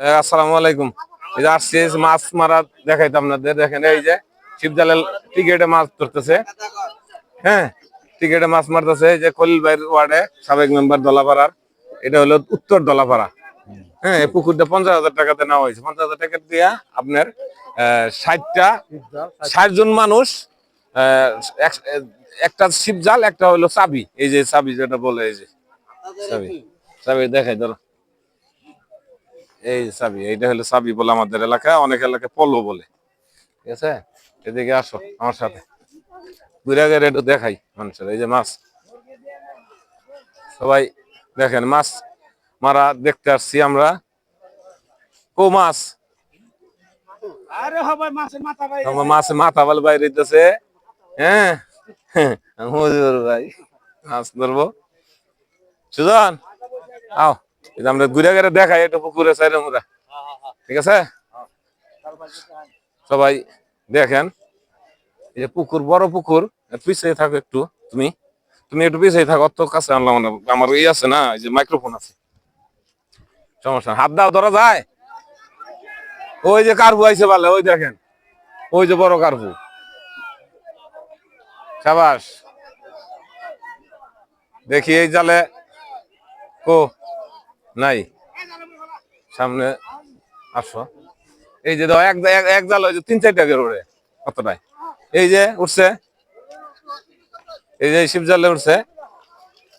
আসসালামু আলাইকুম। এই যে আসছি মাছ মারা দেখাইতো আপনাদের। দেখেন, এই যে শিবজালের টিকেটে মাছ ধরতেছে। হ্যাঁ টিকেটে মাছ মারতেছে। এই যে খলিল ভাইয়ের ওয়ার্ডে সাবেক মেম্বার দলাপাড়ার। এটা হলো উত্তর দলাপাড়া। হ্যাঁ এই পুকুরটা পঞ্চাশ হাজার টাকাতে নেওয়া হয়েছে। পঞ্চাশ হাজার টাকা দিয়া আপনার ষাটটা, ষাট জন মানুষ একটা শিবজাল, একটা হলো চাবি। এই যে চাবি যেটা বলে, এই যে চাবি। চাবি দেখাই, ধরো। এই চাবি এইটা হলো চাবি বলে আমাদের এলাকায় অনেক এলাকায় পলো বলে। ঠিক আছে? এদিকে আসো আমার সাথে। ঘুরে দেখাই মানুষের এই যে মাছ। সবাই দেখেন মাছ মারা দেখতে আসছি আমরা। কো মাছ? মাছে মাথা বলে বাইরে দিতেছে হ্যাঁ হুজুর ভাই মাছ ধরবো। সুজন আও। আমরা ঘুরে গেলে দেখাই একটু পুকুরে সাইড আমরা। ঠিক আছে? সবাই দেখেন, এই যে পুকুর, বড় পুকুর পিছিয়ে থাকো একটু, তুমি। তুমি একটু পিছিয়ে থাকো, অত কাছে আনলাম না। আমার এই আছে না, এই যে মাইক্রোফোন আছে। সমস্যা, হাত দাও, ধরা যায়। ওই যে কার্বু আইছে ভালো ওই দেখেন। ওই যে বড় কার্বু সাবাস। দেখি এই জালে কো নাই? সামনে আসো। এই যে এক এক- জাল ওই যে তিন চারটা করে উড়ে কতটাই এই যে উঠছে। এই যে শিব জালে উঠছে।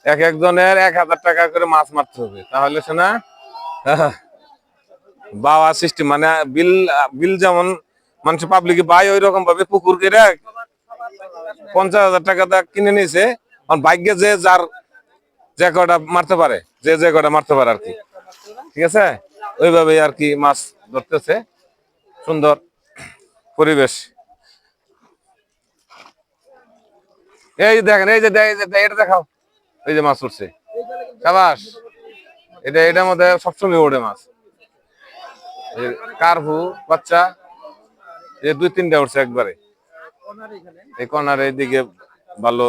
এক একজনের এক হাজার টাকা করে মাছ মারতে হবে। তাহলে শোনা বাবা সিস্টেম মানে বিল বিল যেমন মানুষ পাবলিকে পায় ওই রকম ভাবে পুকুর কেটে পঞ্চাশ হাজার টাকা কিনে নিয়েছে। ভাগ্যে যে যার যে কটা মারতে পারে, যে যে কটা মারতে পারে আর কি। ঠিক আছে? ওইভাবেই আর কি মাছ ধরতেছে। সুন্দর পরিবেশ। এই যে দেখেন, এই যে এটা দেখাও। এই যে মাছ উঠছে। সাবাস। এটা এটার মধ্যে সবসময় ওঠে মাছ। কার্ভু, বাচ্চা এই দুই, তিনটা উঠছে একবারে। এই কর্নার দিকে ভালো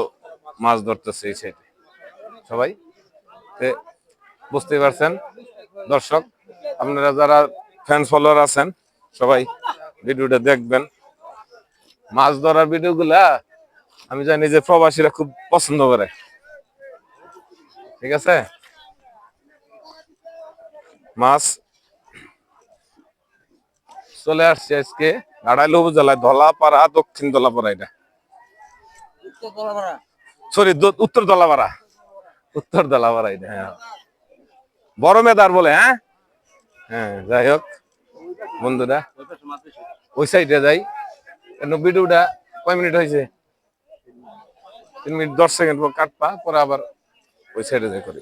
মাছ ধরতেছে এই সাইডে সবাই। বুঝতে পারছেন। দর্শক আপনারা যারা ফ্যান ফলোয়ার আছেন সবাই ভিডিওটা দেখবেন। মাছ ধরার ভিডিওগুলা আমি জানি যে প্রবাসীরা খুব পছন্দ করে। ঠিক আছে? মাছ চলে আসছে আজকে গাড়াইল উপজেলায় ধলাপাড়া দক্ষিণ ধলাপাড়া এটা। সরি উত্তর ধলাপাড়া। উত্তর আবার হ্যাঁ। বড় মেদার বলে হ্যাঁ? হ্যাঁ যাই হোক, বন্ধুরা, ওই সাইডে যাই। ভিডিওটা কয় মিনিট হয়েছে? তিন মিনিট দশ সেকেন্ড পর কাটপা পরে আবার ওই সাইডে যাই করি।